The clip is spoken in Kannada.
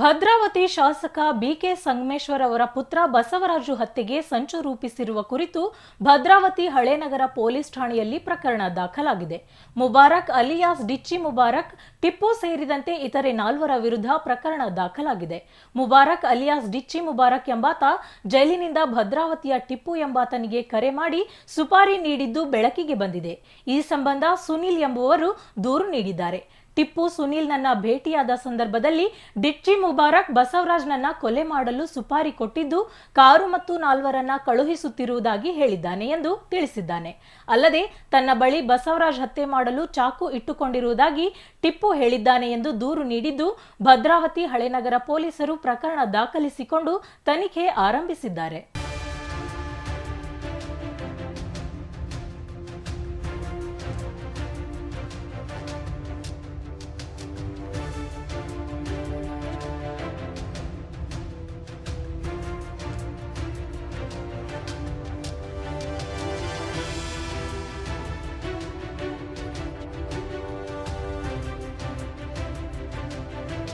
ಭದ್ರಾವತಿ ಶಾಸಕ ಬಿಕೆ ಸಂಗಮೇಶ್ವರ್ ಅವರ ಪುತ್ರ ಬಸವರಾಜು ಹತ್ಯೆಗೆ ಸಂಚು ರೂಪಿಸಿರುವ ಕುರಿತು ಭದ್ರಾವತಿ ಹಳೇನಗರ ಪೊಲೀಸ್ ಠಾಣೆಯಲ್ಲಿ ಪ್ರಕರಣ ದಾಖಲಾಗಿದೆ. ಮುಬಾರಕ್, ಅಲಿಯಾಸ್, ಡಿಚ್ಚಿ ಮುಬಾರಕ್, ಟಿಪ್ಪು ಸೇರಿದಂತೆ ಇತರೆ ನಾಲ್ವರ ವಿರುದ್ಧ ಪ್ರಕರಣ ದಾಖಲಾಗಿದೆ. ಮುಬಾರಕ್, ಅಲಿಯಾಸ್, ಡಿಚ್ಚಿ ಮುಬಾರಕ್ ಎಂಬಾತ ಜೈಲಿನಿಂದ ಭದ್ರಾವತಿಯ ಟಿಪ್ಪು ಎಂಬಾತನಿಗೆ ಕರೆ ಮಾಡಿ ಸುಪಾರಿ ನೀಡಿದ್ದು ಬೆಳಕಿಗೆ ಬಂದಿದೆ. ಈ ಸಂಬಂಧ ಸುನಿಲ್ ಎಂಬುವರು ದೂರು ನೀಡಿದ್ದಾರೆ. ಟಿಪ್ಪು ಸುನೀಲ್ನನ್ನ ಭೇಟಿಯಾದ ಸಂದರ್ಭದಲ್ಲಿ ಡಿಚ್ಚಿ ಮುಬಾರಕ್ ಬಸವರಾಜ್ನನ್ನ ಕೊಲೆ ಮಾಡಲು ಸುಪಾರಿ ಕೊಟ್ಟಿದ್ದು ಕಾರು ಮತ್ತು ನಾಲ್ವರನ್ನ ಕಳುಹಿಸುತ್ತಿರುವುದಾಗಿ ಹೇಳಿದ್ದಾನೆ ಎಂದು ತಿಳಿಸಿದ್ದಾನೆ. ಅಲ್ಲದೆ ತನ್ನ ಬಳಿ ಬಸವರಾಜ್ ಹತ್ಯೆ ಮಾಡಲು ಚಾಕು ಇಟ್ಟುಕೊಂಡಿರುವುದಾಗಿ ಟಿಪ್ಪು ಹೇಳಿದ್ದಾನೆ ಎಂದು ದೂರು ನೀಡಿದ್ದು ಭದ್ರಾವತಿ ಹಳೆನಗರ ಪೊಲೀಸರು ಪ್ರಕರಣ ದಾಖಲಿಸಿಕೊಂಡು ತನಿಖೆ ಆರಂಭಿಸಿದ್ದಾರೆ.